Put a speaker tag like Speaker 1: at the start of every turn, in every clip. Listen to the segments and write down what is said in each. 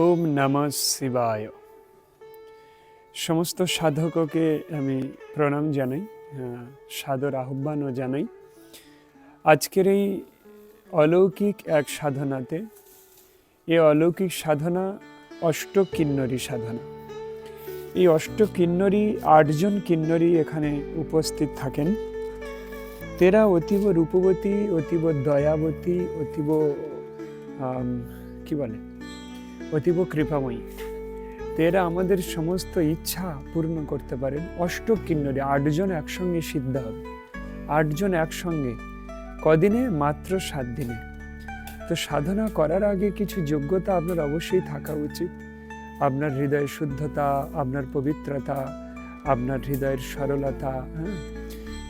Speaker 1: ওম নম শিবায়। সমস্ত সাধককে আমি প্রণাম জানাই সাদর আহ্বানও জানাই। আজকের এই অলৌকিক এক সাধনাতে, এই অলৌকিক সাধনা অষ্ট কিন্নরী সাধনা। এই অষ্ট কিন্নরী আটজন কিন্নরী এখানে উপস্থিত থাকেন। তেরা অতীব রূপবতী, অতীব দয়াবতী, অতীব কি বলে? অতীব কৃপাময়ী। তো এরা আমাদের সমস্ত ইচ্ছা পূর্ণ করতে পারেন। অষ্ট কিন্নরে আটজন একসঙ্গে সিদ্ধ হবে। আটজন একসঙ্গে কদিনে? মাত্র সাত দিনে। তো সাধনা করার আগে কিছু যোগ্যতা আপনার অবশ্যই থাকা উচিত। আপনার হৃদয়ের শুদ্ধতা, আপনার পবিত্রতা, আপনার হৃদয়ের সরলতা হ্যাঁ?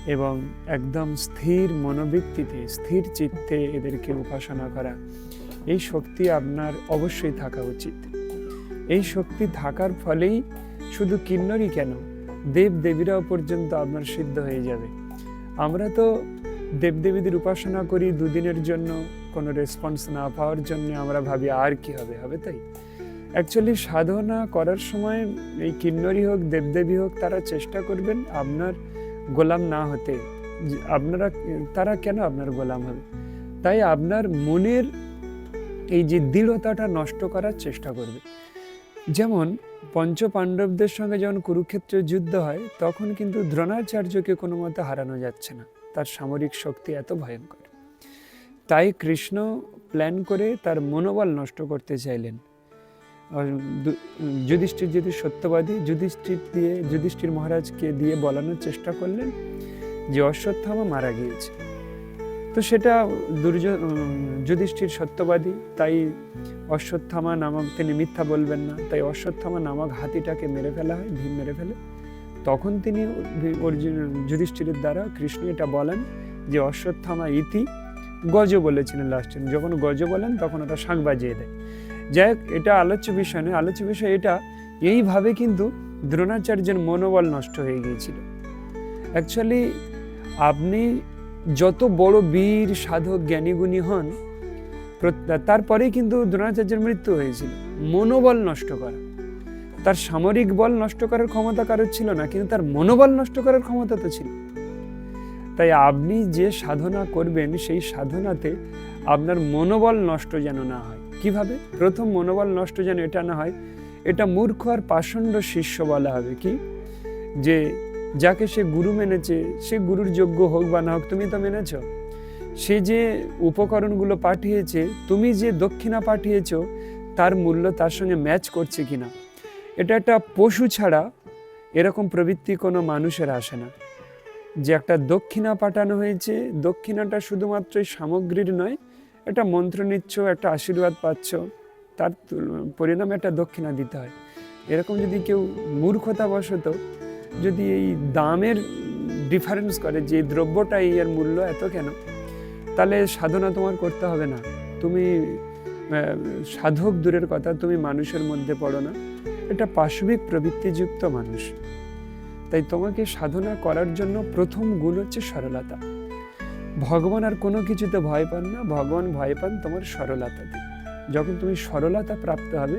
Speaker 1: এবং একদম স্থির মনোবৃত্তিতে, স্থির চিত্তে এদেরকে উপাসনা করা। এই শক্তি আপনার অবশ্যই থাকা উচিত। এই শক্তি থাকার ফলেই শুধু কিন্নরই কেন? দেব দেবীরাও পর্যন্ত আপনার সিদ্ধ হয়ে যাবে। আমরা তো দেবদেবীদের উপাসনা করি দুদিনের জন্য, কোনো রেসপন্স না পাওয়ার জন্য আমরা ভাবি আর কি হবে হবে তাই? অ্যাকচুয়ালি সাধনা করার সময় এই কিন্নরী হোক, দেবদেবী হোক, তারা চেষ্টা করবেন আপনার গোলাম না হতে। আপনারা, তারা কেন আপনার গোলাম হবে? তাই আপনার মনের এই যে দৃঢ়তাটা নষ্ট করার চেষ্টা করবে। যেমন পঞ্চ পাণ্ডবদের সঙ্গে যখন কুরুক্ষেত্রে যুদ্ধ হয়, তখন কিন্তু দ্রোণাচার্যকে কোনো মতে হারানো যাচ্ছে না। তার সামরিক শক্তি এত ভয়ঙ্কর। তাই কৃষ্ণ প্ল্যান করে তার মনোবল নষ্ট করতে চাইলেন। যুধিষ্ঠির যদি সত্যবাদী, যুধিষ্ঠির দিয়ে, যুধিষ্ঠির মহারাজকে দিয়ে বলানোর চেষ্টা করলেন যে অশ্বত্থামা মারা গিয়েছে তো সেটা দুর্য যুধিষ্ঠির সত্যবাদী, তাই অশ্বত্থামা নামক তিনি মিথ্যা বলবেন না, তাই অশ্বত্থামা নামক হাতিটাকে মেরে ফেলা হয়, ভীম মেরে ফেলে। তখন তিনি অর্জুন, যুধিষ্ঠিরের দ্বারা কৃষ্ণ এটা বলেন যে অশ্বত্থামা ইতি গজ বলেছিলেন লাস্টে যখন গজ বলেন, তখন ওটা শাঁখ বাজিয়ে দেয়। যাই হোক, এটা আলোচ্য বিষয় নয়, আলোচ্য বিষয় এটা, এইভাবে কিন্তু দ্রোণাচার্যের মনোবল নষ্ট হয়ে গিয়েছিল। অ্যাকচুয়ালি আপনি যত বড় বীর, সাধক, জ্ঞানীগুণী হন তারপরেই কিন্তু দ্রোণাচার্যের মৃত্যু হয়েছিল। মনোবল নষ্ট করা। তার সামরিক বল নষ্ট করার ক্ষমতা কারোর ছিল না, কিন্তু তার মনোবল নষ্ট করার ক্ষমতা তো ছিল। তাই আপনি যে সাধনা করবেন, সেই সাধনাতে আপনার মনোবল নষ্ট যেন না হয়। কীভাবে? প্রথম মনোবল নষ্ট যেন এটা না হয়, এটা মূর্খ আর পাষণ্ড শিষ্য বলা হবে কি? যে যাকে সে গুরু মেনেছে, সে গুরুর যোগ্য হোক বা না হোক, তুমি তো মেনেছ। সে যে উপকরণগুলো পাঠিয়েছে, তুমি যে দক্ষিণা পাঠিয়েছ, তার মূল্য তার সঙ্গে ম্যাচ করছে কি না এটা একটা পশু ছাড়া এরকম প্রবৃত্তি কোনো মানুষের আসে না। যে একটা দক্ষিণা পাঠানো হয়েছে, দক্ষিণাটা শুধুমাত্র সামগ্রীর নয়, একটা মন্ত্র নিচ্ছ, একটা আশীর্বাদ পাচ্ছ, তার পরিণামে একটা দক্ষিণা দিতে হয়। এরকম যদি কেউ মূর্খতাবশত যদি এই দামের ডিফারেন্স করে, যে দ্রব্যটা এর মূল্য এত কেন? তাহলে সাধনা তোমার করতে হবে না। তুমি সাধক দূরের কথা, তুমি মানুষের মধ্যে পড়ো না। এটা পাশবিক প্রবৃত্তিযুক্ত মানুষ। তাই তোমাকে সাধনা করার জন্য প্রথম গুণ হচ্ছে সরলতা। ভগবান আর কোনো কিছুতে ভয় পান না। ভগবান ভয় পান তোমার সরলতাতে যখন তুমি সরলতা প্রাপ্ত হবে,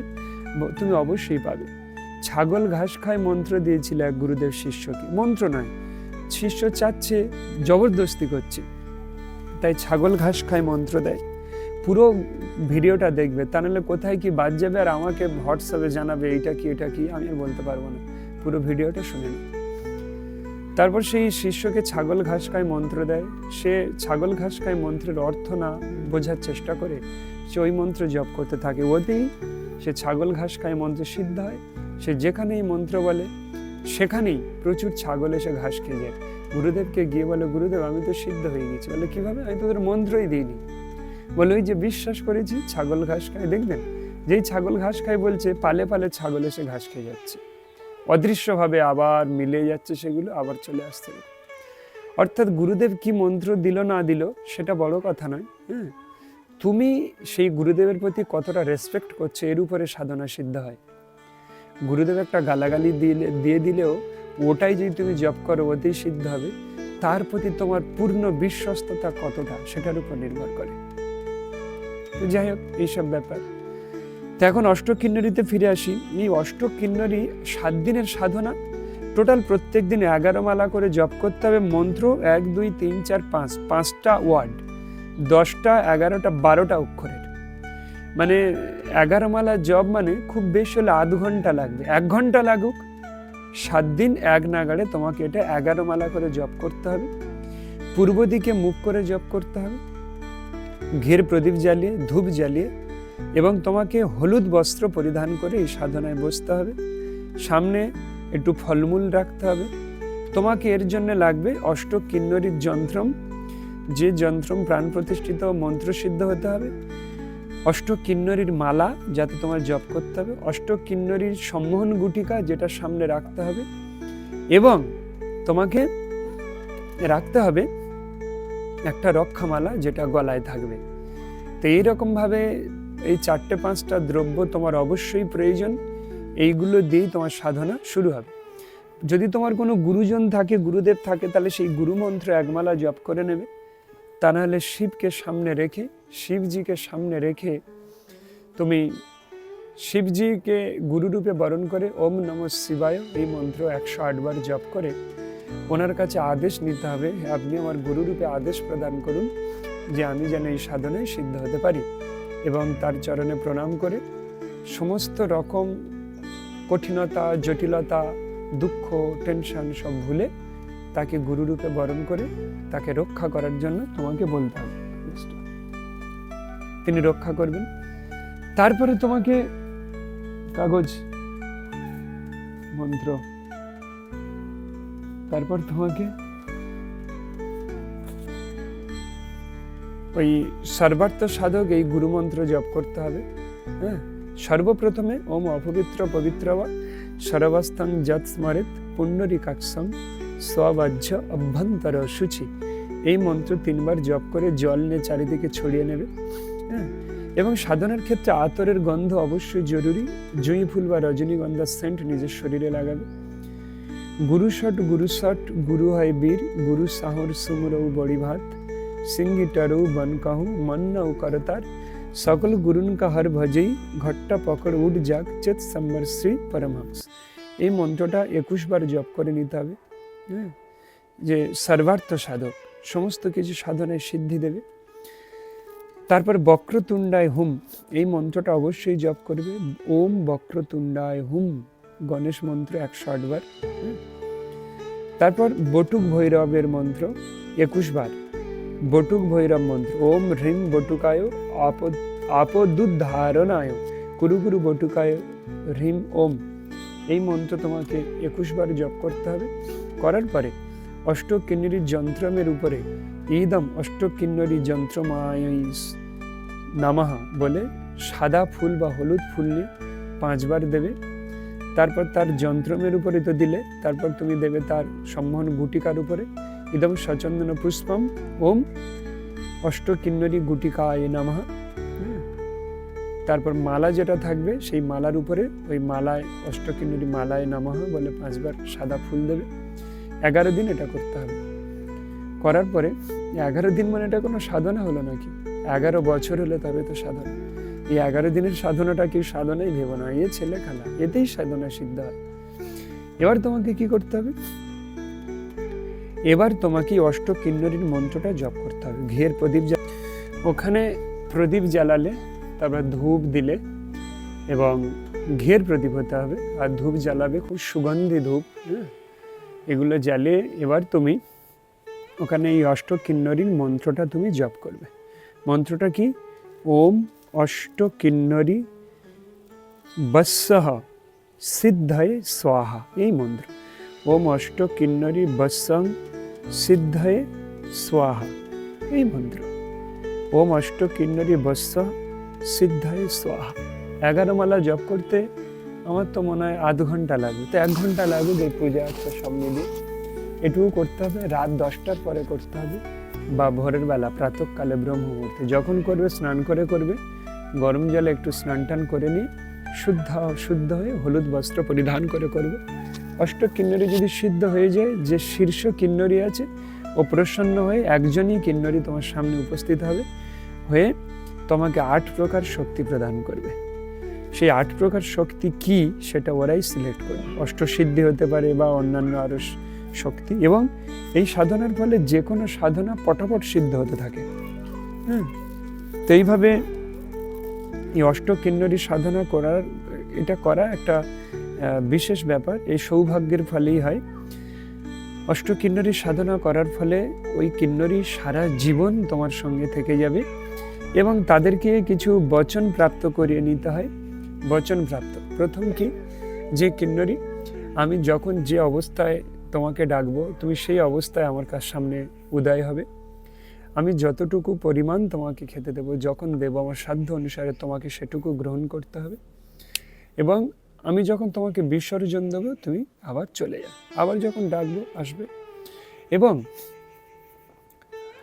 Speaker 1: তুমি অবশ্যই পাবে। ছাগল ঘাস খায় মন্ত্র দিয়েছিল এক গুরুদেব শিষ্যকে। মন্ত্র নয়, শিষ্য চাচ্ছে, জবরদস্তি করছে। তাই ছাগল ঘাস খায় মন্ত্র দেয়। পুরো ভিডিওটা দেখবে, তা নাহলে কোথায় কি বাদ যাবে আর আমাকে হোয়াটসঅ্যাপে জানাবে এইটা কি, এটা কি, আমি বলতে পারব না। পুরো ভিডিওটা শুনে তারপর সেই শিষ্যকে ছাগল ঘাস খায় মন্ত্র দেয়। সে ছাগল ঘাস খায় মন্ত্রের অর্থ না বোঝার চেষ্টা করে, সে ওই মন্ত্র জপ করতে থাকে। ওতেই সে ছাগল ঘাস খায় মন্ত্র সিদ্ধ হয়। সে যেখানেই মন্ত্র বলে, সেখানেই প্রচুর ছাগল এসে ঘাস খেয়ে যায়। গুরুদেবকে গিয়ে বলে, গুরুদেব, আমি তো সিদ্ধ হয়ে গেছি। বলে, কীভাবে? আমি তোদের মন্ত্রই দিইনি। বলে, ওই যে বিশ্বাস করেছি, ছাগল ঘাস খায়। দেখবেন, যেই ছাগল ঘাস খায় বলছে, পালে পালে ছাগল এসে ঘাস খেয়ে যাচ্ছে। অদৃশ্যভাবে আবার মিলে যাচ্ছে সেগুলো, আবার চলে আসতে অর্থাৎ গুরুদেব কি মন্ত্র দিল, না দিল, সেটা বড় কথা নয় হ্যাঁ? তুমি সেই গুরুদেবের প্রতি কতটা রেসপেক্ট করছ, এর উপরে সাধনা সিদ্ধ হয়। গুরুদেব একটা গালাগালি দিলে, দিয়ে দিলেও ওটাই যদি তুমি জপ করো ওতেই সিদ্ধ হবে। তার প্রতি তোমার পূর্ণ বিশ্বস্ততা কতটা, সেটার উপর নির্ভর করে। যাই হোক, এইসব ব্যাপার। তো এখন অষ্টক কিন্নরীতে ফিরে আসি। এই অষ্টক কিন্নরী সাত দিনের সাধনা। টোটাল প্রত্যেক দিন এগারো মালা করে জপ করতে হবে। মন্ত্র এক, দুই, তিন, চার, পাঁচ। পাঁচটা ওয়ার্ড। দশটা, এগারোটা, বারোটা অক্ষরের। মানে এগারো মালা জব মানে খুব বেশি হলে আধ ঘণ্টা লাগবে। এক ঘণ্টা লাগুক, সাত দিন এক নাগাড়ে তোমাকে এটা এগারো মালা করে জপ করতে হবে। পূর্ব দিকে মুখ করে জপ করতে হবে, ঘের প্রদীপ জ্বালিয়ে, ধূপ জ্বালিয়ে এবং তোমাকে হলুদ বস্ত্র পরিধান করে এই সাধনায় বসতে হবে। সামনে একটু ফলমূল রাখতে হবে। তোমাকে এর জন্য লাগবে অষ্টক কিন্নরীর যন্ত্রম, যে যন্ত্রম প্রাণ প্রতিষ্ঠিত মন্ত্রসিদ্ধ হতে হবে। অষ্টক কিন্নরীর মালা যাতে তোমার জপ করতে হবে অষ্টক কিন্নরীর সম্মোহন গুটিকা যেটা সামনে রাখতে হবে এবং তোমাকে রাখতে হবে একটা রক্ষামালা যেটা গলায় থাকবে। তো এইরকমভাবে এই চারটে পাঁচটা দ্রব্য তোমার অবশ্যই প্রয়োজন, এইগুলো দিয়েই তোমার সাধনা শুরু হবে। যদি তোমার কোনো গুরুজন থাকে, গুরুদেব থাকে, তাহলে সেই গুরুমন্ত্র একমালা জপ করে নেবে। তা নাহলে শিবকে সামনে রেখে, শিবজিকে সামনে রেখে তুমি শিবজিকে গুরুরূপে বরণ করে ওম নম শিবায় এই মন্ত্র একশো আটবার জপ করে ওনার কাছে আদেশ নিতে হবে। আপনি আমার গুরুরূপে আদেশ প্রদান করুন যে আমি যেন এই সাধনায় সিদ্ধ হতে পারি এবং তার চরণে প্রণাম করে সমস্ত রকম কঠিনতা, জটিলতা, দুঃখ, টেনশন সব ভুলে তাকে গুরুরূপে বরণ করে তাকে রক্ষা করার জন্য তোমাকে বলতে হবে। তিনি রক্ষা করবেন। তারপরে তোমাকে কাগজ মন্ত্র তারপর তোমাকে ওই সর্বার্থ সাধক এই গুরুমন্ত্র জপ করতে হবে। হ্যাঁ? সর্বপ্রথমে ওম অপবিত্র পবিত্র বা সর্বাস্তাং যৎ স্মরেত পুণ্যরিকাক্ষম স্ববাহ্য অভ্যন্তর সূচি। এই মন্ত্র তিনবার জপ করে জল নিয়ে চারিদিকে ছড়িয়ে নেবে। হ্যাঁ? এবং সাধনার ক্ষেত্রে আতরের গন্ধ অবশ্যই জরুরি। জুঁই ফুল বা রজনীগন্ধার সেন্ট নিজের শরীরে লাগাবে। গুরু শট গুরু হয় বীর, গুরু সাহর, সুমরৌ বড়ি ভাত সিংহি টরৌ বন কাহু মন্নৌ করতার। সকল গুরুন কা হর ভজেই ঘট্টা পকড় উঠ যাক, চেত সম্বর শ্রী পরমহংস এই মন্ত্রটা একুশ বার জপ করে নিতে হবে। যে সর্বার্থ সাধক, সমস্ত কিছু সাধনায় সিদ্ধি দেবে। তারপর বক্রতুণ্ডায় হুম, এই মন্ত্রটা অবশ্যই জপ করবে। ওম বক্রতুণ্ডায় হুম, গণেশ মন্ত্র একশো আটবার। তারপর বটুক ভৈরবের মন্ত্র একুশ বার, বটুক ভৈরব মন্ত্র, ওম হ্রিম বটুকায়, আপদ, আপদুদ্ধারণায়, কুরু কুরু বটুকায় হ্রিম ওম। এই মন্ত্র তোমাকে একুশ বার জপ করতে হবে। করার পরে অষ্টক কিন্নরীর যন্ত্রমের উপরে ইদম অষ্টক কিন্নরী যন্ত্রমায় নামাহা বলে সাদা ফুল বা হলুদ ফুল নিয়ে পাঁচবার দেবে। তারপর তার যন্ত্রমের উপরে তো দিলে, তারপর তুমি দেবে তার সম্মোহন গুটিকার উপরে। ইদম সচন্দন পুষ্পম ওম অষ্ট কিন্নরী গুটিকায় নামাহা। তারপর মালা যেটা থাকবে, সেই মালার উপরে ওই মালায় অষ্ট কিন্নরী মালায় নামাহা বলে পাঁচবার সাদা ফুল দেবে। এগারো দিন এটা করতে হবে। করার পরে এগারো দিন মানে এটা কোনো সাধনা হলো নাকি? এগারো বছর হলে তবে তো সাধনা। এই এগারো দিনের সাধনাটা কি সাধনাই ভেব না? এ ছেলে খেলা এতেই সাধনা সিদ্ধ হয়। এবার তোমাকে কি করতে হবে? এবার তোমাকে অষ্ট কিন্নরীর মন্ত্রটা জপ করতে হবে। ঘের প্রদীপ ওখানে প্রদীপ জ্বালালে, তারপর ধূপ দিলে এবং ঘের প্রদীপ হতে হবে। আর ধূপ জ্বালাবে খুব সুগন্ধি ধূপ হ্যাঁ? এগুলো জ্বালিয়ে এবার তুমি ওখানে এই অষ্ট কিন্নরীর মন্ত্রটা তুমি জপ করবে। মন্ত্রটা কি? ওম অষ্ট কিন্নরী বৎসহ সিদ্ধয়ে স্বাহা, এই মন্ত্র। ওম অষ্ট কিন্নরী বৎসং সিদ্ধয়ে স্বাহা, এই মন্ত্র। ওম অষ্ট কিন্নরী বৎস সিদ্ধয়ে স্বাহা। এগারো মালা জপ করতে আমার তো মনে হয় আধ ঘণ্টা লাগবে। তো এক ঘণ্টা লাগবে এই পূজা আচ্ছা সব মিলিয়ে। এটুকু করতে হবে, রাত দশটার পরে করতে হবে বা ভোরের বেলা, প্রাতকালে ব্রহ্ম মুহূর্তে যখন করবে, স্নান করে করবে, গরম জলে একটু স্নান টান করে নিয়ে শুদ্ধ শুদ্ধ হয়ে হলুদ বস্ত্র পরিধান করে করবে। অষ্ট কিন্নরী যদি সিদ্ধ হয়ে যায়, যে শীর্ষ কিন্নরী আছে, ও প্রসন্ন হয়ে একজনই কিন্নরী তোমার সামনে উপস্থিত হবে, হয়ে তোমাকে আট প্রকার শক্তি প্রদান করবে। সেই আট প্রকার শক্তি কি সেটা ওরাই সিলেক্ট করে। অষ্টসিদ্ধি হতে পারে বা অন্যান্য আরও শক্তি এবং এই সাধনার ফলে যে কোনো সাধনা পটাপট সিদ্ধ হতে থাকে। হ্যাঁ তো এইভাবে এই অষ্ট কিন্নরী সাধনা করার, এটা করা একটা বিশেষ ব্যাপার। এই সৌভাগ্যের ফলেই হয়। অষ্ট কিন্নরী সাধনা করার ফলে ওই কিন্নরী সারা জীবন তোমার সঙ্গে থেকে যাবে এবং তাদেরকে কিছু বচন প্রাপ্ত করিয়ে নিতে হয়। বচন প্রাপ্ত প্রথম কি? যে কিন্নরী, আমি যখন যে অবস্থায় তোমাকে ডাকবো, তুমি সেই অবস্থায় আমার কাছ সামনে উদয় হবে। আমি যতটুকু পরিমাণ তোমাকে খেতে দেবো, যখন দেবো আমার সাধ্য অনুসারে তোমাকে সেটুকু গ্রহণ করতে হবে। এবং আমি যখন তোমাকে বিসর্জন দেবো, তুমি আবার চলে যাও, আবার যখন ডাকবো, আসবে। এবং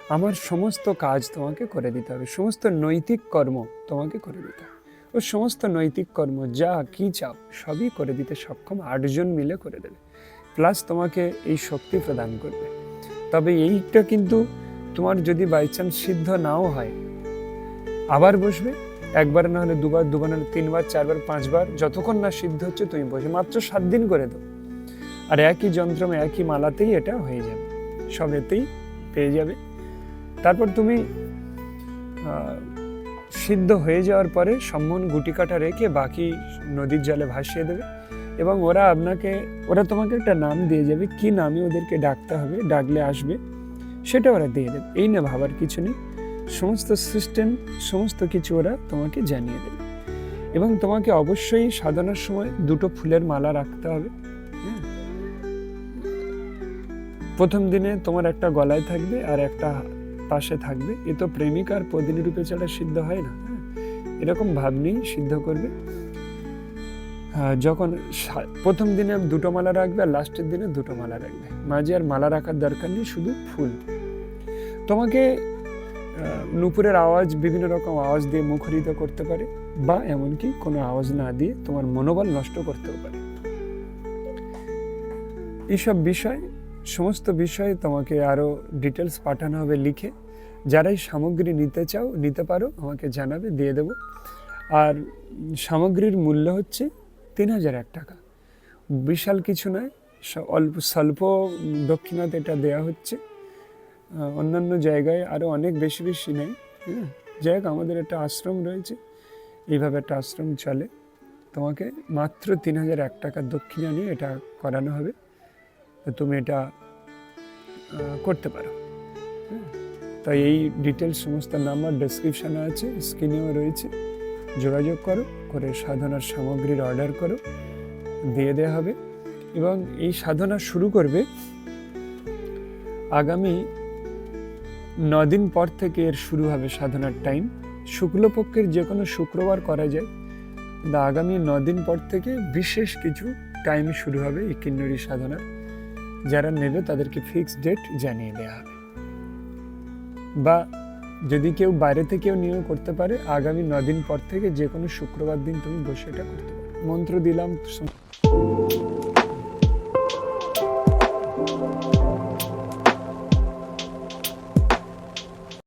Speaker 1: আমার সমস্ত কাজ তোমাকে করে দিতে হবে, সমস্ত নৈতিক কর্ম তোমাকে করে দিতে হবে। ও সমস্ত নৈতিক কর্ম, যা কি চাও, সবই করে দিতে সক্ষম আটজন মিলে করে দেবে। প্লাস তোমাকে এই শক্তি প্রদান করবে। তবে এইটা কিন্তু তোমার যদি বাই চান্স সিদ্ধ নাও হয়, আবার বসবে, একবার না হলে দুবার দুবার না হলে তিনবার, চারবার, পাঁচবার, যতক্ষণ না সিদ্ধ হচ্ছে তুমি বসে মাত্র সাত দিন করে দাও। আর একই যন্ত্রমে একই মালাতেই এটা হয়ে যাবে সব এতেই পেয়ে যাবে। তারপর তুমি সিদ্ধ হয়ে যাওয়ার পরে সম্মন গুটি কাটা রেখে বাকি নদীর জলে ভাসিয়ে দেবে এবং ওরা আপনাকে, ওরা তোমাকে একটা নাম দিয়ে যাবে, কি নামে ওদেরকে ডাকতে হবে, ডাকলে আসবে, সেটা ওরা দিয়ে দেবে। এই না ভাবার কিছু নেই। সমস্ত সিস্টেম সমস্ত কিছু ওরা তোমাকে জানিয়ে দেবে। এবং তোমাকে অবশ্যই সাধনার সময় দুটো ফুলের মালা রাখতে হবে। প্রথম দিনে তোমার একটা গলায় থাকবে আর একটা পাশে থাকবে। এ তো প্রেমিক আর পদিনী রূপে ছাড়া সিদ্ধ হয় না হ্যাঁ। এরকম ভাব সিদ্ধ করবে। যখন প্রথম দিনে দুটো মালা রাখবে আর লাস্টের দিনে দুটো মালা রাখবে। মাঝে আর মালা রাখার দরকার নেই, শুধু ফুল। তোমাকে নুপুরের আওয়াজ বিভিন্ন রকম আওয়াজ দিয়ে মুখরিত করতে পারে বা এমনকি কোনো আওয়াজ না দিয়ে তোমার মনোবল নষ্ট করতেও পারে। এইসব বিষয় সমস্ত বিষয়ে তোমাকে আরও ডিটেলস পাঠানো হবে লিখে। যারাই সামগ্রী নিতে চাও, নিতে পারো, আমাকে জানাবে, দিয়ে দেবো। আর সামগ্রীর মূল্য হচ্ছে তিন হাজার এক টাকা। বিশাল কিছু নয় অল্প, স্বল্প দক্ষিণাতে এটা দেওয়া হচ্ছে। অন্যান্য জায়গায় আরও অনেক বেশি বেশি নেই হ্যাঁ? যাই হোক, আমাদের একটা আশ্রম রয়েছে। এইভাবে একটা আশ্রম চলে। তোমাকে মাত্র তিন হাজার এক টাকার দক্ষিণা নিয়ে এটা করানো হবে। তুমি এটা করতে পারো। তাই এই ডিটেলস সমস্ত নাম্বার ডেসক্রিপশানে আছে স্ক্রিনেও রয়েছে। যোগাযোগ করো, করে সাধনার সামগ্রীর অর্ডার করো, দিয়ে দেওয়া হবে। এবং এই সাধনা শুরু করবে আগামী দিন পর থেকে এর শুরু হবে সাধনার টাইম শুক্লপক্ষের যে কোনো শুক্রবার করা যায় কিন্তু আগামী দিন পর থেকে বিশেষ কিছু টাইম শুরু হবে এই কিন্নরী সাধনার। যারা নেবে তাদেরকে ফিক্সড ডেট জানিয়ে দেওয়া হবে। বা যদি কেউ বাইরে থেকেও নিয়েও করতে পারে, আগামী দিন পর থেকে যে কোনো শুক্রবার দিন তুমি বসে এটা করতে পারো। মন্ত্র দিলাম